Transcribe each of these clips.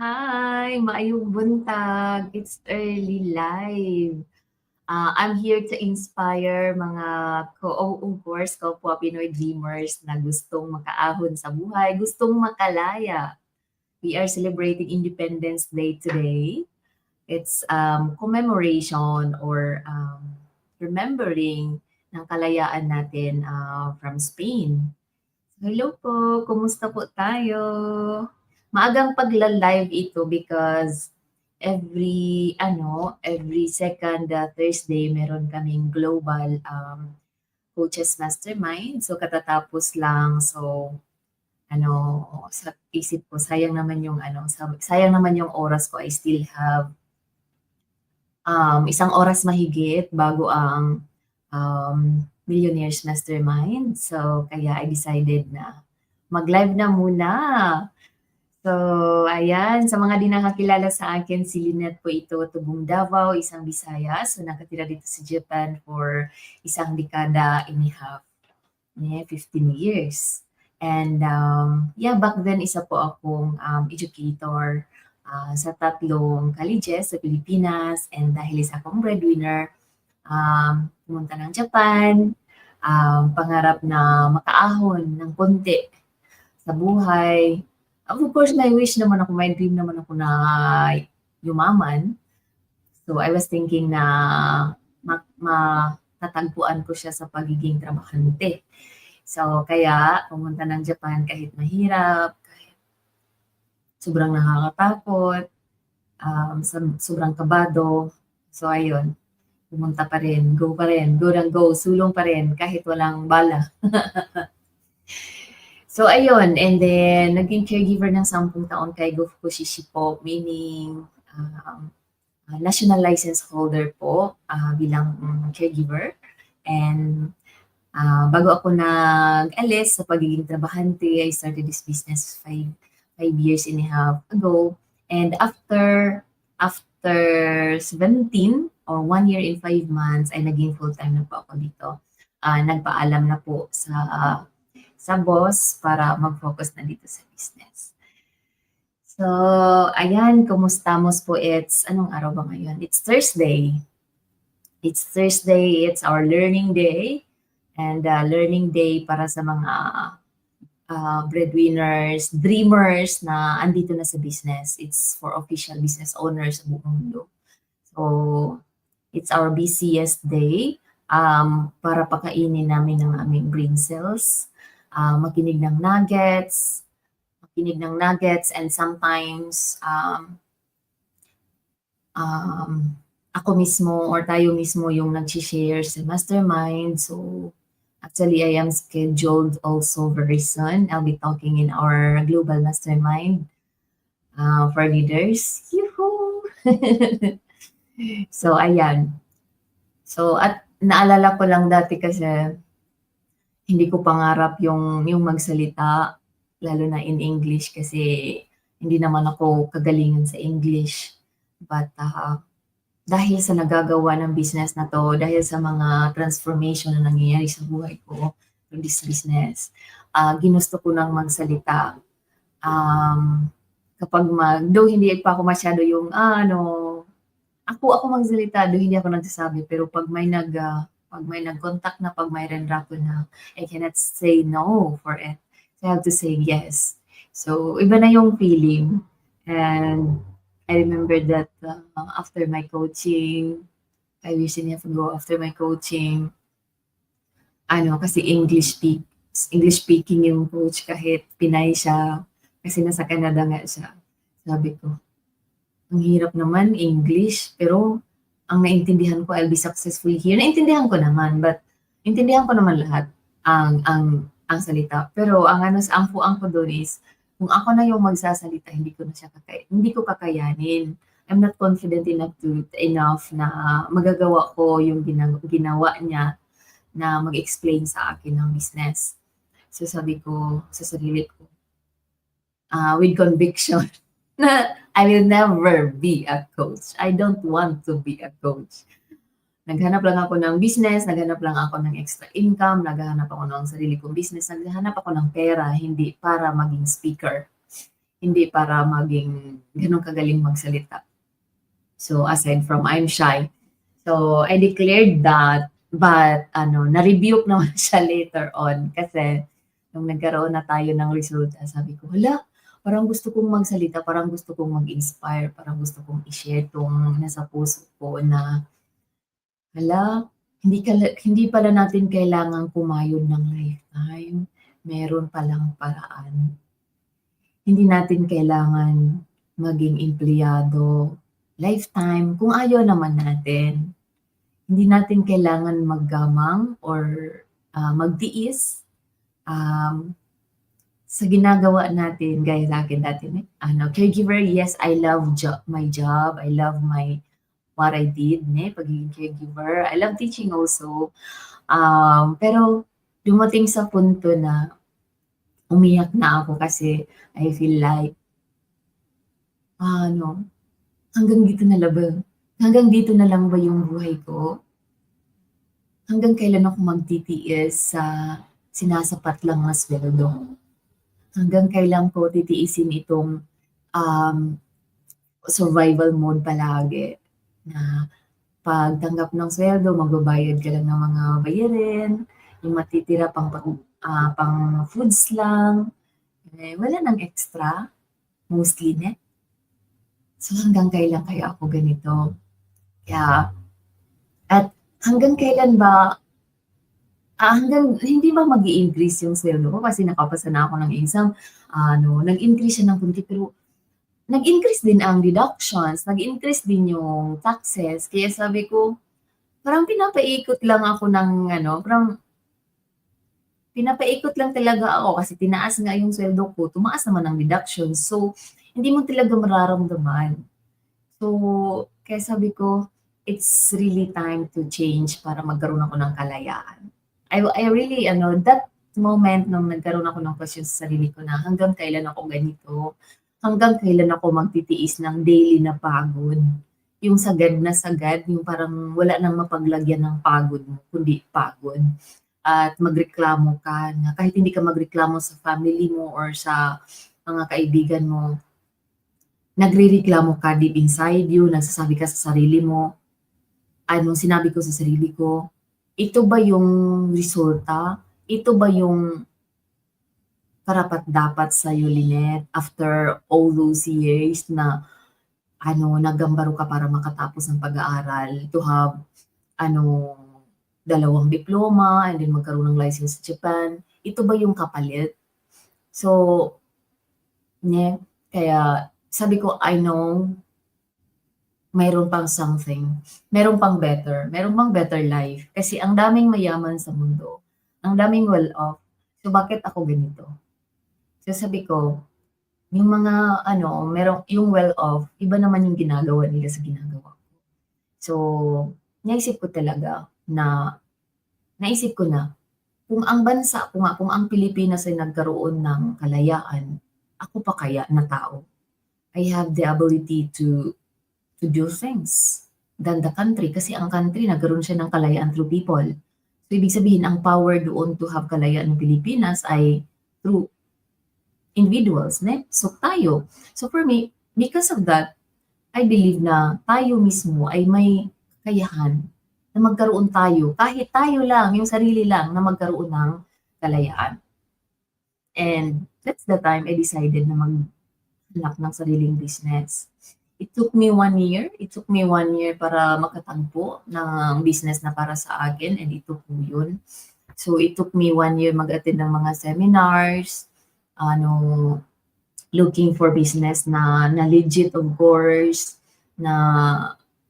Hi, maayong buntag. It's early live. Ah, I'm here to inspire mga course, kapwa Pinoy dreamers na gustong makaahon sa buhay, gustong makalaya. We are celebrating Independence Day today. It's um, commemoration or um, remembering ng kalayaan natin ah, from Spain. Hello po, kumusta po tayo? Maagang pagla-live ito because every ano, every second uh, Thursday meron kaming global um, coaches mastermind. So katatapos lang. So ano, sa isip ko sayang naman yung ano, sa- sayang naman yung oras ko. I still have um, isang oras mahigit bago ang um, Millionaires Mastermind. So kaya I decided na mag-live na muna. So, ayan, sa mga di nakakilala sa akin, si Lynette po ito, tubong Davao, isang Bisaya. So, nakatira dito sa Japan for isang dekada and a half. Yeah, 15 years. And um, yeah, back then, isa po akong um, educator ah, sa tatlong colleges sa Pilipinas. And dahil isa akong breadwinner, um, pumunta ng Japan, um, pangarap na makaahon ng konti sa buhay, Of course, my wish naman ako, my dream naman ako na yumaman. So, I was thinking na ma- matatagpuan ko siya sa pagiging trabahante. So, kaya pumunta ng Japan kahit mahirap, kahit sobrang nakakatakot, um, sobrang kabado. So, ayun, pumunta pa rin, go pa rin, go ng go, sulong pa rin, kahit walang bala. So, ayun. And then, naging caregiver ng 10 taon kay Go Fukushishi po, meaning um, uh, national license holder po ah, bilang mm, caregiver. And ah, bago ako nag-alis sa pagiging trabahante, I started this business five, five years and a half ago. And after after 17 or one year and five months, ay naging full-time na po ako dito. Ah, nagpaalam na po sa sa boss para mag-focus na dito sa business. So, ayan, kumustamos po. It's, anong araw ba ngayon? It's Thursday. It's Thursday. It's our learning day. And uh, learning day para sa mga uh, breadwinners, dreamers na andito na sa business. It's for official business owners sa buong mundo. So, it's our busiest day um, para pakainin namin ng aming brain cells ah, makinig ng nuggets, makinig ng nuggets, and sometimes um, um, ako mismo or tayo mismo yung nag-share sa mastermind. So, actually, I am scheduled also very soon. I'll be talking in our global mastermind uh, for leaders. Yoo-hoo! so, ayan. So, at naalala ko lang dati kasi hindi ko pangarap yung yung magsalita lalo na in English kasi hindi naman ako kagalingan sa English. But ah, dahil sa nagagawa ng business na to, dahil sa mga transformation na nangyayari sa buhay ko through this business, ah, ginusto ko nang magsalita. Um, kapag mag, though hindi pa ako masyado yung, ah, ano, ako ako magsalita, though hindi ako nagsasabi, pero pag may nag, ah, pag may nag-contact na, pag may rendrako na, I cannot say no for it. I have to say yes. So iba na yung feeling. And I remember that uh, after my coaching, five years and a half ago, after my coaching, ano, kasi English speak, English speaking yung coach kahit Pinay siya, kasi nasa Canada nga siya. Sabi ko, ang hirap naman English, pero ang naintindihan ko, I'll be successful here. Naintindihan ko naman, but intindihan ko naman lahat ang ang ang salita. Pero ang ano sa ang ko doon is kung ako na yung magsasalita, hindi ko na siya kakay hindi ko kakayanin. I'm not confident enough to enough na magagawa ko yung gina- ginawa niya na mag-explain sa akin ng business. So sabi ko sa sarili ko, ah, with conviction, na I will never be a coach. I don't want to be a coach. Naghanap lang ako ng business, naghanap lang ako ng extra income, naghahanap ako ng sarili kong business, naghahanap ako ng pera, hindi para maging speaker. hindi para maging gano'n kagaling magsalita. So, aside from I'm shy. So, I declared that, but ano, na-rebuke naman siya later on kasi nung nagkaroon na tayo ng resulta, sabi ko, hala, parang gusto kong magsalita, parang gusto kong mag-inspire, parang gusto kong i-share 'tong nasa puso ko na, hala, hindi kala hindi pala natin kailangang kumayod ng lifetime, meron palang paraan. Hindi natin kailangan maging empleyado lifetime kung ayaw naman natin. Hindi natin kailangan maggamang or, ah, magtiis, um, sa ginagawa natin gaya sa'kin dati na ano, caregiver, yes, I love jo my job, I love my what I did ne, pagiging caregiver. I love teaching also. Um, pero dumating sa punto na umiyak na ako kasi I feel like ano, hanggang dito na la ba? Hanggang dito na lang ba yung buhay ko? Hanggang kailan ako magtitiis sa sinasapat lang na sweldo? Hanggang kailan ko titiisin itong, um, survival mode palagi na pagtanggap ng sweldo magbabayad ka lang ng mga bayarin, yung matitira pang ah, pang foods lang, eh, wala ng extra, mostly ne. So, hanggang kailan kaya ako ganito? Kaya at hanggang kailan ba ah, hanggang hindi ba mag-i-increase yung sweldo ko kasi nakapasa na ako ng exam, ano, nag-increase siya ng konti pero nag-increase din ang deductions, nag-increase din yung taxes. Kaya sabi ko, parang pinapaikot lang ako ng ano, parang pinapaikot lang talaga ako kasi tinaas nga yung sweldo ko, tumaas naman ang deductions. So, hindi mo talaga mararamdaman. So, kaya sabi ko, it's really time to change para magkaroon ako ng kalayaan. I I really ano, that moment nung nagkaroon ako ng question sa sarili ko na hanggang kailan ako ganito, hanggang kailan ako magtitiis ng daily na pagod. Yung sagad na sagad, yung parang wala nang mapaglagyan ng pagod mo kundi pagod. At magreklamo ka na kahit hindi ka magreklamo sa family mo or sa mga kaibigan mo, nagrereklamo ka deep inside you, nagsasabi ka sa sarili mo, anong sinabi ko sa sarili ko, ito ba yung resulta? Ito ba yung karapat-dapat sa'yo, Lynette, after all those years na ano, nagambaro ka para makatapos ng pag-aaral, to have ano, dalawang diploma and then magkaroon ng license sa Japan, ito ba yung kapalit? So, ne, kaya sabi ko, I know mayroon pang something, meron pang better, meron pang better life. Kasi ang daming mayaman sa mundo, ang daming well-off. So, bakit ako ganito? So, sabi ko, yung mga ano, merong yung well-off, iba naman yung ginagawa nila sa ginagawa ko. So, naisip ko talaga na naisip ko na, kung ang bansa ko nga, kung ang Pilipinas ay nagkaroon ng kalayaan, ako pa kaya na tao? I have the ability to to do things than the country kasi ang country nagkaroon siya ng kalayaan through people. So, ibig sabihin, ang power doon to have kalayaan ng Pilipinas ay through individuals, ne? So, tayo. So, for me, because of that, I believe na tayo mismo ay may kakayahan na magkaroon tayo, kahit tayo lang, yung sarili lang, na magkaroon ng kalayaan. And that's the time I decided na maghanap ng sariling business. It took me 1 year. It took me 1 year para makatagpo ng business na para sa akin and ito po yun. So, it took me 1 year mag-attend ng mga seminars, ano, looking for business na, na legit of course, na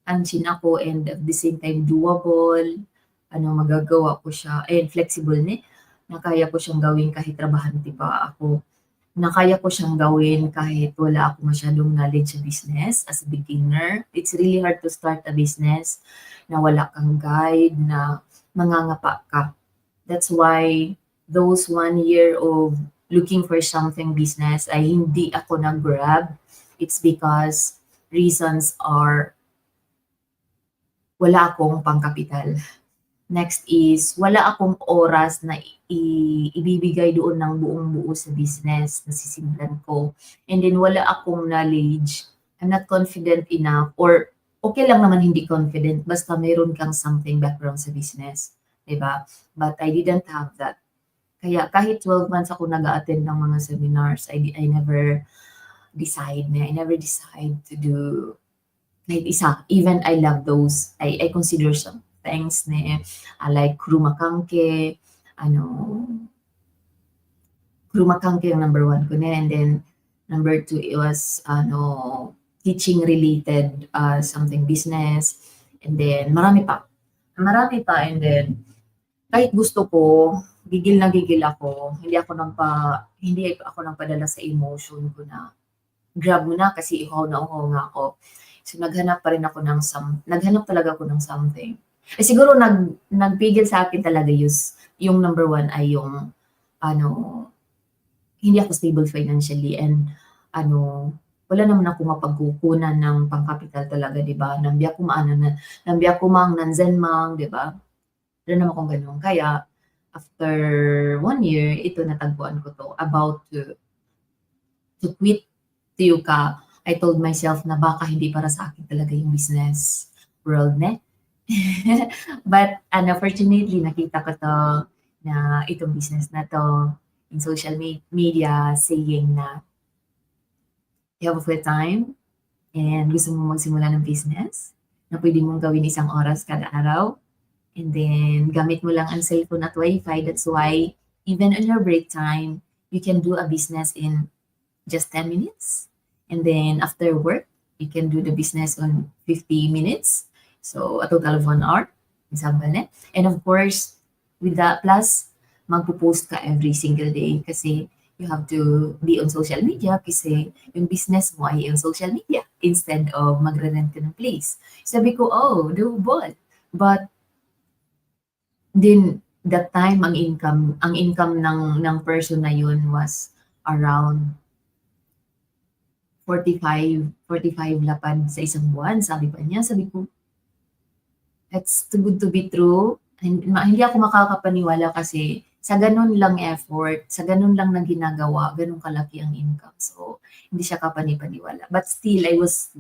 ansin ako and at the same time doable, ano, magagawa ko siya, and flexible ni, na kaya ko siyang gawin kahit trabahante pa ako na kaya ko siyang gawin kahit wala ako masyadong knowledge sa business as a beginner. It's really hard to start a business na wala kang guide, na mangangapa ka. That's why those one year of looking for something business ay hindi ako nag-grab. It's because reasons are wala akong pangkapital. Next is, wala akong oras na ibibigay doon ng buong buo sa business na sisimulan ko. And then wala akong knowledge. I'm not confident enough or okay lang naman hindi confident basta mayroon kang something background sa business. 'di ba? But I didn't have that. Kaya kahit 12 months ako nag-attend ng mga seminars, I, I never decide na, I never decide to do kahit isa. Even I love those. I, I consider some things na I like Krumakangke, ano, Krumakangke yung number one ko na. And then, number two, it was, ano, teaching related uh, something business. And then, marami pa. Marami pa. And then, kahit gusto ko, gigil na gigil ako. Hindi ako nang pa, hindi ako nang padala sa emotion ko na grab mo na kasi ihaw na uhaw nga ako. So naghanap pa rin ako ng some, naghanap talaga ako ng something. Eh siguro nag, nagpigil sa akin talaga yus, yung number one ay yung, ano, hindi ako stable financially and, ano, wala naman ako mapagkukunan ng pangkapital talaga, di ba? Nambiya ko maano na, nambiya ko mang nanzen mang, di ba? Wala naman akong ganun. Kaya, after one year, ito natagpuan ko to, about to, to quit to Yuka. I told myself na baka hindi para sa akin talaga yung business world, ne? But, unfortunately, nakita ko to na itong business na to in social me- media saying na you have a free time and gusto mo magsimula ng business na pwede mong gawin isang oras kada araw. And then, gamit mo lang ang cellphone at wifi. That's why, even on your break time, you can do a business in just 10 minutes. And then, after work, you can do the business on 50 minutes. So, a total of one hour. Example, ne? And of course, with that plus, magpo-post ka every single day kasi you have to be on social media kasi yung business mo ay on social media instead of magre-rent ka ng place. Sabi ko, oh, doable. But din that time ang income ang income ng ng person na yun was around 45 45 lapad sa isang buwan sabi pa niya sabi ko that's too good to be true ma- hindi ako makakapaniwala kasi sa ganun lang effort, sa ganun lang na ginagawa, ganun kalaki ang income. So, hindi siya kapanipaniwala. But still, I was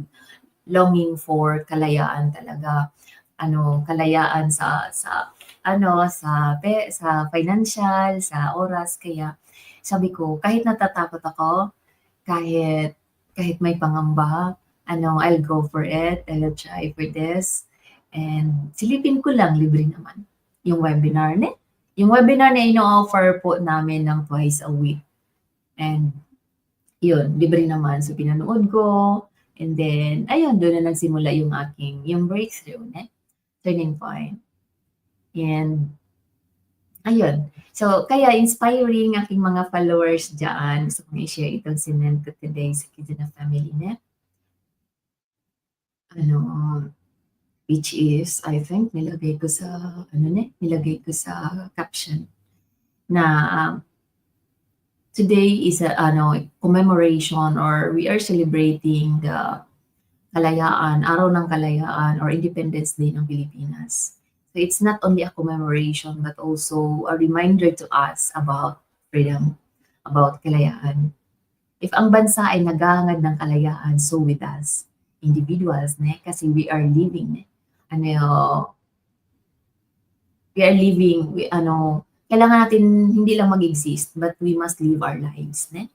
longing for kalayaan talaga. Ano, kalayaan sa, sa, ano, sa, pe, sa financial, sa oras. Kaya, sabi ko, kahit natatakot ako, kahit, kahit may pangamba, ano, I'll go for it. I'll try for this. And silipin ko lang, libre naman. Yung webinar, ne? Yung webinar na ino-offer po namin ng twice a week. And yun, libre naman. So, pinanood ko. And then, ayun, doon na nagsimula yung aking, yung breakthrough, ne? Turning point. And, ayun. So, kaya inspiring aking mga followers dyan. Gusto kong i-share itong sinend ko today sa Kids na Family, ne? Ano, which is, I think, nilagay ko sa, ano ne, nilagay ko sa caption na um, today is a ano, commemoration or we are celebrating the kalayaan, araw ng kalayaan or Independence Day ng Pilipinas. So it's not only a commemoration but also a reminder to us about freedom, about kalayaan. If ang bansa ay naghahangad ng kalayaan, so with us, individuals, ne? kasi we are living, ne? Ano, we are living, we, ano, kailangan natin hindi lang mag-exist, but we must live our lives, ne?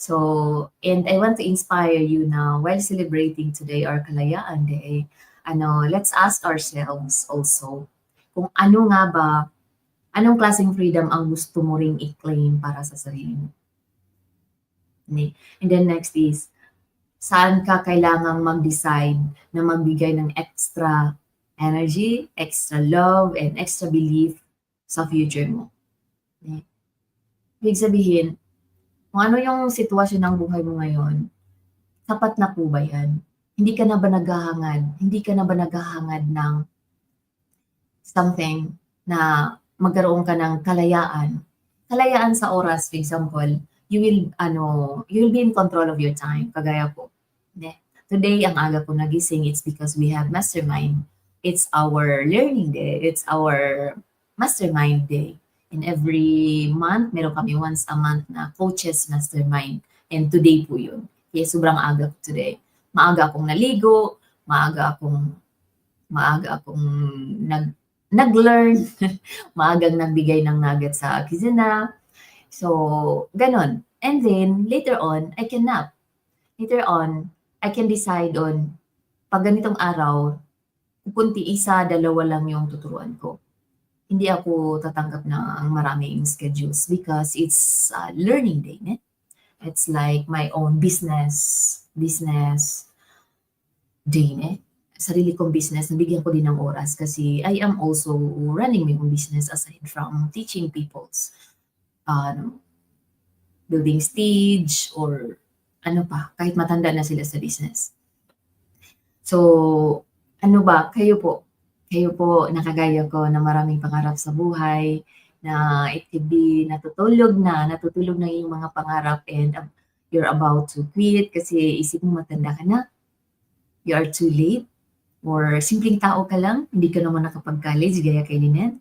So, and I want to inspire you now, while celebrating today our Kalayaan Day, ano, let's ask ourselves also, kung ano nga ba, anong klaseng freedom ang gusto mo ring i-claim para sa sarili mo. Ne? And then next is, saan ka kailangang mag-decide na magbigay ng extra energy, extra love, and extra belief sa future mo. Ibig sabihin, kung ano yung sitwasyon ng buhay mo ngayon, sapat na po ba yan? Hindi ka na ba naghahangad? Hindi ka na ba naghahangad ng something na magkaroon ka ng kalayaan? Kalayaan sa oras, for example, you will, ano, you will be in control of your time, kagaya ko. Today, ang aga ko nagising, it's because we have mastermind it's our learning day, it's our mastermind day. And every month, meron kami once a month na coaches mastermind. And today po yun. Kaya sobrang aga ko today. Maaga akong naligo, maaga akong maaga akong nag nag-learn, maagang nagbigay ng nugget sa kusina. So, ganon. And then, later on, I can nap. Later on, I can decide on, pag ganitong araw, kunti isa, dalawa lang yung tuturuan ko. Hindi ako tatanggap ng maraming schedules because it's a learning day. Ne? It's like my own business, business day. Ne? sarili kong business, nabigyan ko din ng oras kasi I am also running my own business aside from teaching people's um, building stage or ano pa, kahit matanda na sila sa business. So, ano ba, kayo po, kayo po nakagaya ko na maraming pangarap sa buhay, na it could be natutulog na, natutulog na yung mga pangarap and um, you're about to quit kasi isip mo matanda ka na, you are too late, or simpleng tao ka lang, hindi ka naman nakapag-college gaya kay Lynette,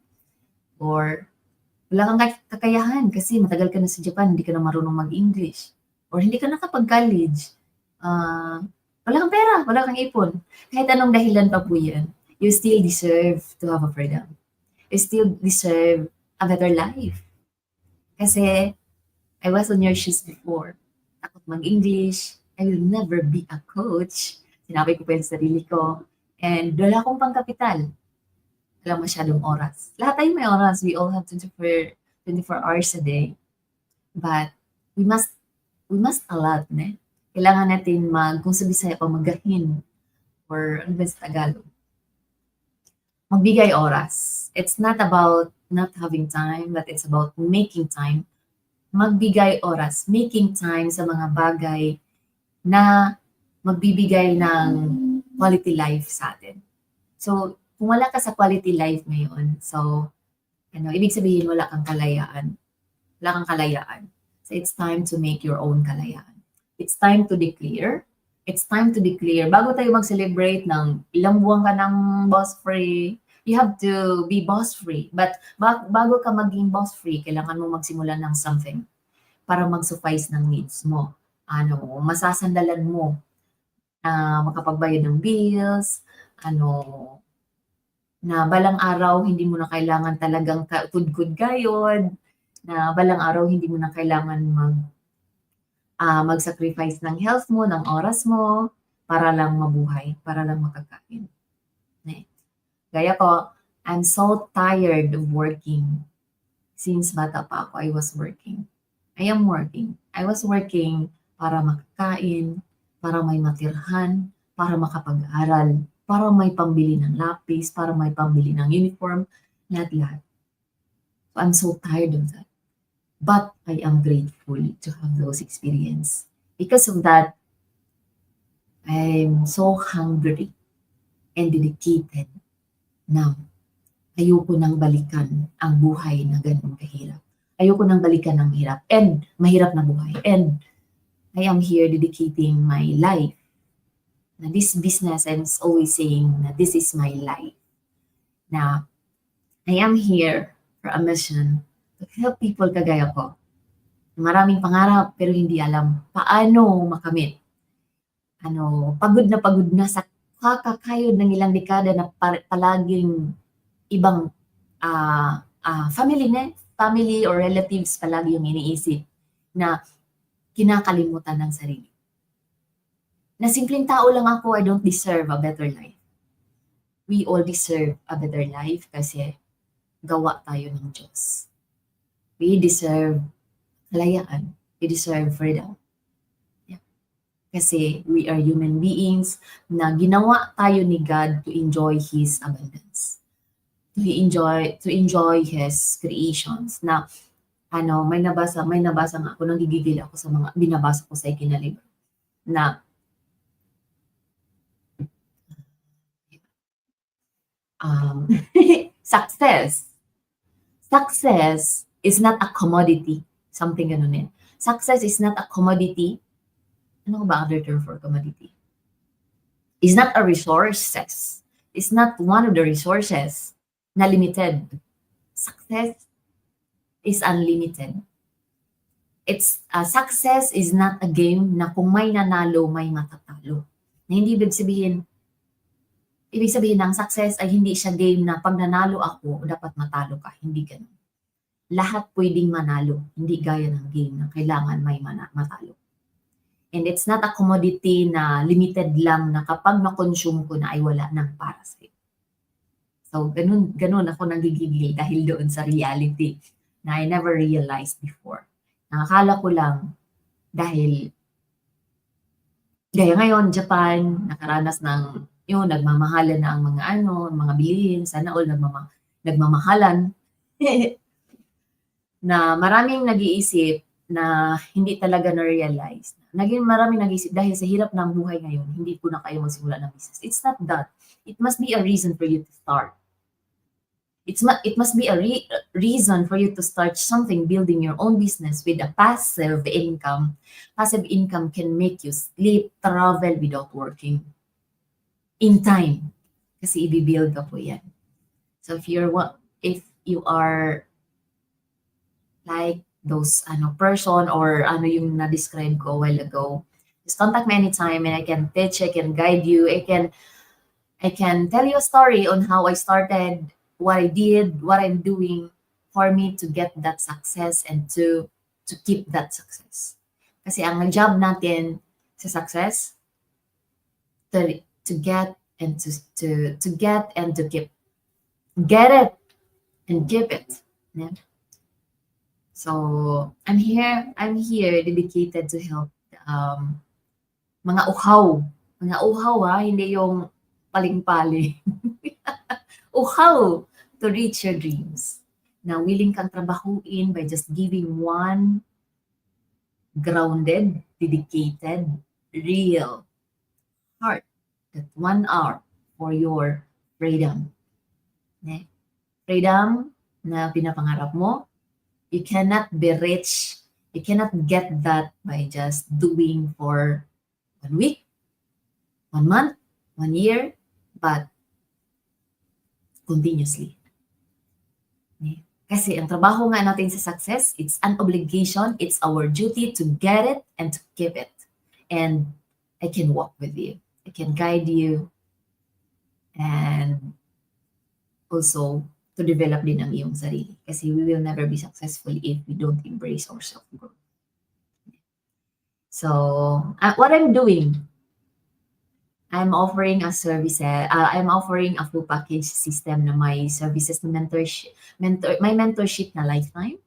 or wala kang kakayahan kasi matagal ka na sa Japan, hindi ka na marunong mag-English, or hindi ka nakapag-college, uh, wala kang pera, wala kang ipon. Kahit anong dahilan pa po yan, you still deserve to have a freedom. You still deserve a better life. Kasi I was on your shoes before. Takot mag-English. I will never be a coach. Sinabi ko pa yung sarili ko. And wala akong pangkapital. Wala masyadong oras. Lahat tayo may oras. We all have 24, 24 hours a day. But we must we must allot, ne? Kailangan natin mag, kung sa Bisaya pa, magahin. Or ano ba sa Tagalog? Magbigay oras. It's not about not having time, but it's about making time. Magbigay oras. Making time sa mga bagay na magbibigay ng quality life sa atin. So, kung wala ka sa quality life ngayon, so, ano, ibig sabihin wala kang kalayaan. Wala kang kalayaan. So, it's time to make your own kalayaan. It's time to declare. It's time to declare. Bago tayo mag-celebrate ng ilang buwan ka ng boss-free, you have to be boss-free. But bago ka maging boss-free, kailangan mo magsimula ng something para mag-suffice ng needs mo. Ano, masasandalan mo na makapagbayad ng bills, ano, na balang araw hindi mo na kailangan talagang kudkud gayod, na balang araw hindi mo na kailangan mag uh, mag-sacrifice ng health mo, ng oras mo, para lang mabuhay, para lang makakain. Ne. Gaya ko, I'm so tired of working. Since bata pa ako, I was working. I am working. I was working para makakain, para may matirhan, para makapag-aral, para may pambili ng lapis, para may pambili ng uniform, lahat-lahat. So I'm so tired of that. But I am grateful to have those experience. Because of that, I'm so hungry and dedicated na ayoko nang balikan ang buhay na ganun kahirap. Ayoko nang balikan ang hirap and mahirap na buhay. And I am here dedicating my life. Na this business, I'm always saying na this is my life. Na I am here for a mission help people kagaya ko. Maraming pangarap pero hindi alam paano makamit. Ano, pagod na pagod na sa kakakayod ng ilang dekada na palaging ibang uh, uh, family na, family or relatives palagi yung iniisip na kinakalimutan ng sarili. Na simpleng tao lang ako, I don't deserve a better life. We all deserve a better life kasi gawa tayo ng Diyos. We deserve kalayaan. We deserve freedom. Yeah. Kasi we are human beings na ginawa tayo ni God to enjoy His abundance. To enjoy, to enjoy His creations. Na ano, may nabasa, may nabasa nga ako, nanggigigil ako sa mga binabasa ko sa ikinalibro na um, success. Success is not a commodity. Something ganun eh. Success is not a commodity. Ano ba other term for commodity? Is not a resources. is not one of the resources na limited. Success is unlimited. It's uh, success is not a game na kung may nanalo, may matatalo. Na hindi ibig sabihin, ibig sabihin ng success ay hindi siya game na pag nanalo ako, dapat matalo ka. Hindi ganun. Lahat pwedeng manalo. Hindi gaya ng game na kailangan may mana- matalo. And it's not a commodity na limited lang na kapag na-consume ko na ay wala nang para sa'yo. So, ganun, ganun ako nagigigil dahil doon sa reality na I never realized before. Nakakala ko lang dahil gaya ngayon, Japan, nakaranas ng yun, nagmamahalan na ang mga ano, mga bilihin, sana all nagmama, nagmamahalan. na maraming nag-iisip na hindi talaga na-realize. Naging maraming nag-iisip dahil sa hirap ng buhay ngayon, hindi po na kayo magsimula ng business. It's not that. It must be a reason for you to start. It's mu- it must be a re- reason for you to start something, building your own business with a passive income. Passive income can make you sleep, travel without working. In time. Kasi i-build ka po yan. So if you're if you are like those ano person or ano yung na-describe ko a while ago, just contact me anytime and I can teach, I can guide you, I can I can tell you a story on how I started, what I did, what I'm doing for me to get that success and to to keep that success. Kasi ang job natin sa success to to get and to to to get and to keep get it and give it. Yeah. So I'm here, I'm here dedicated to help um, mga uhaw. Mga uhaw ha, hindi yung paling-pali. uhaw to reach your dreams. Na willing kang trabahuin by just giving one grounded, dedicated, real heart that one hour for your freedom. Ne? Freedom na pinapangarap mo, you cannot be rich, you cannot get that by just doing for one week, one month, one year, but continuously. Ne? Kasi ang trabaho nga natin sa success, it's an obligation, it's our duty to get it and to keep it. And I can walk with you. I can guide you. And also, to develop din ang iyong sarili. Kasi we will never be successful if we don't embrace our self-growth. So, uh, what I'm doing, I'm offering a service, uh, I'm offering a full package system na may services na mentorship, mentor, may mentorship na lifetime,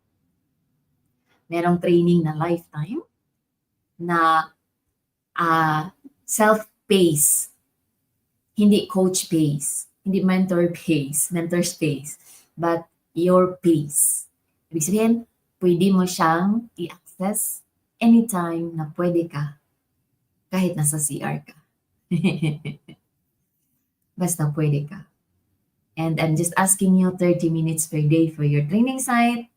merong training na lifetime, na uh, self-pace, hindi coach pace, hindi mentor pace, mentor space, but your pace. Ibig sabihin, pwede mo siyang i-access anytime na pwede ka, kahit nasa CR ka. Basta pwede ka. And I'm just asking you 30 minutes per day for your training site,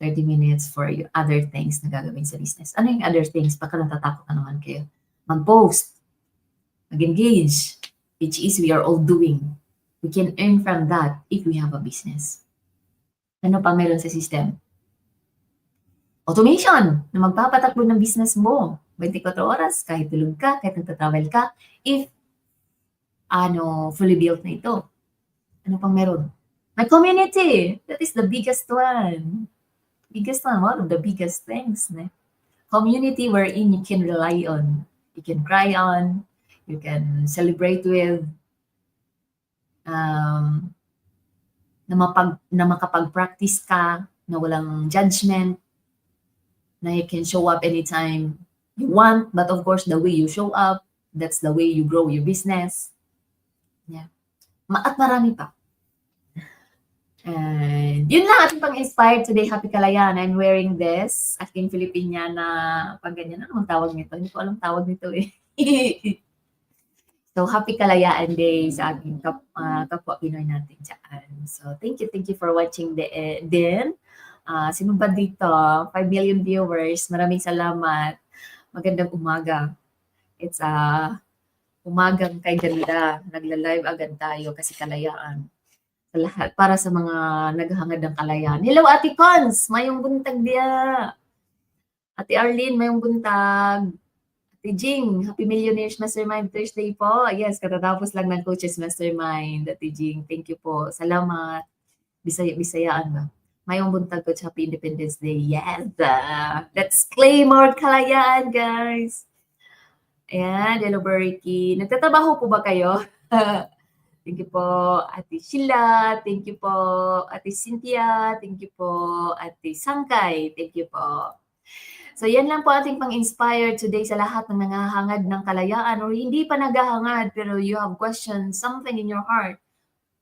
30 minutes for your other things na gagawin sa business. Ano yung other things? Baka natatakot na naman kayo. Mag-post, mag-engage, which is we are all doing. We can earn from that if we have a business. Ano pa meron sa system? Automation na magpapatakbo ng business mo 24 oras, kahit tulog ka, kahit nagtatravel ka, if ano, fully built na ito. Ano pang meron? My community. That is the biggest one. Biggest one, one of the biggest things. Ne? Community wherein you can rely on. You can cry on. You can celebrate with. Um, na, mapag, na makapag-practice ka, na walang judgment, na you can show up anytime you want, but of course, the way you show up, that's the way you grow your business. Yeah. Ma- at marami pa. And yun lang ating pang-inspired today. Happy Kalayan. I'm wearing this. Aking Filipiniana. Pag ganyan, ano ang tawag nito? Hindi ko alam tawag nito eh. so, Happy Kalayaan Day sa ating kap, uh, kapwa Pinoy natin dyan. So, thank you, thank you for watching the, uh, din. Uh, sino ba dito? 5 million viewers. Maraming salamat. Magandang umaga. It's a umagang kay ganda. Nagla-live agad tayo kasi kalayaan. Sa lahat, para sa mga naghangad ng kalayaan. Hello, Ate Cons! Mayong buntag dia. Ate Arlene, mayong buntag. Ate Jing, Happy Millionaires Mastermind Thursday po. Yes, katatapos lang ng Coaches Mastermind. Ate Jing, thank you po. Salamat. Bisaya, Bisayaan ba? Mayong buntag Coach, Happy Independence Day. Yes! let's claim our kalayaan, guys. Ayan, hello, Berkey. Nagtatrabaho po ba kayo? thank you po, Ate Sheila. Thank you po, Ate Cynthia. Thank you po, Ate Sangkay. Thank you po. So yan lang po ating pang-inspire today sa lahat ng nangahangad ng kalayaan or hindi pa naghahangad pero you have questions, something in your heart.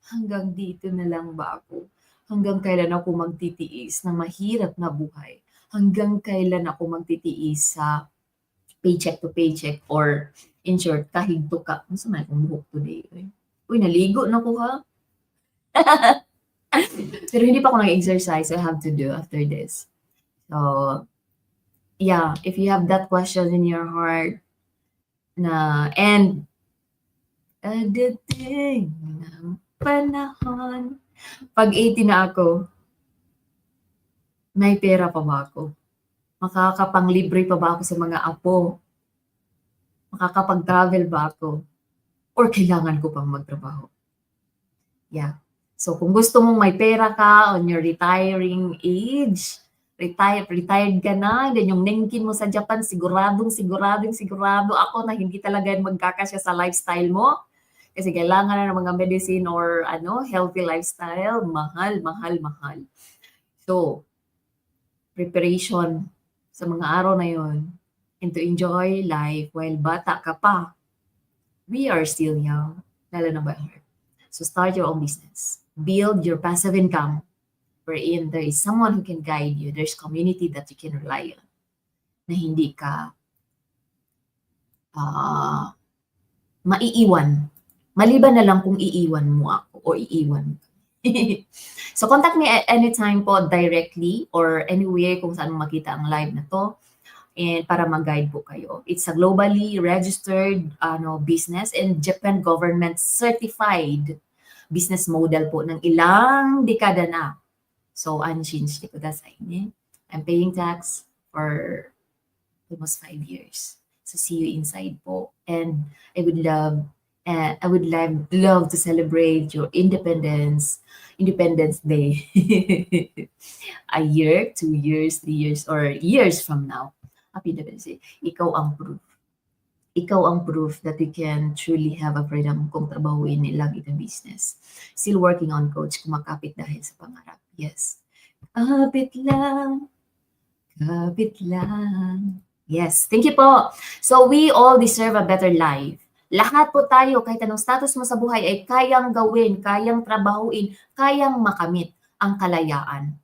Hanggang dito na lang ba ako? Hanggang kailan ako magtitiis ng mahirap na buhay? Hanggang kailan ako magtitiis sa paycheck to paycheck or in short, kahig to ka. Ano sa kong buhok today? eh? Uy, naligo na ko ha? pero hindi pa ako nag-exercise. I have to do after this. So, yeah, if you have that question in your heart na and adating ng panahon pag 80 na ako may pera pa ba ako? Makakapanglibre pa ba ako sa mga apo? Makakapag-travel ba ako? Or kailangan ko pang magtrabaho? Yeah. So kung gusto mong may pera ka on your retiring age, retired, retired ka na, then yung nengkin mo sa Japan, siguradong, siguradong, sigurado ako na hindi talaga magkakasya sa lifestyle mo. Kasi kailangan na ng mga medicine or ano, healthy lifestyle, mahal, mahal, mahal. So, preparation sa mga araw na yon and to enjoy life while bata ka pa. We are still young, lalo na heart. So start your own business. Build your passive income wherein there is someone who can guide you. There's community that you can rely on. Na hindi ka ah maiiwan. Maliban na lang kung iiwan mo ako o iiwan so contact me at anytime po directly or anywhere kung saan makita ang live na to and para mag-guide po kayo. It's a globally registered ano business and Japan government certified business model po ng ilang dekada na. So, unchanged ko sa inyo. I'm paying tax for almost five years. So, see you inside po. And I would love, uh, I would love, love to celebrate your independence, Independence Day. A year, two years, three years, or years from now. Happy Independence Day. Ikaw ang proof. Ikaw ang proof that you can truly have a freedom kung trabahuin nilang itong business. Still working on coach, kumakapit dahil sa pangarap. Yes. Kapit lang, kapit lang. Yes, thank you po. So we all deserve a better life. Lahat po tayo, kahit anong status mo sa buhay, ay kayang gawin, kayang trabahuin, kayang makamit ang kalayaan.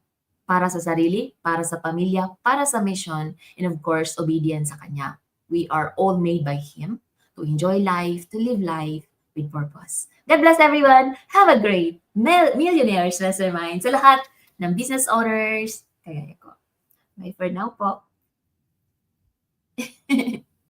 Para sa sarili, para sa pamilya, para sa mission, and of course, obedience sa Kanya. We are all made by Him to enjoy life, to live life with purpose. God bless everyone. Have a great mil- millionaires mastermind sa lahat ng business owners. Kaya ko. Bye for now po.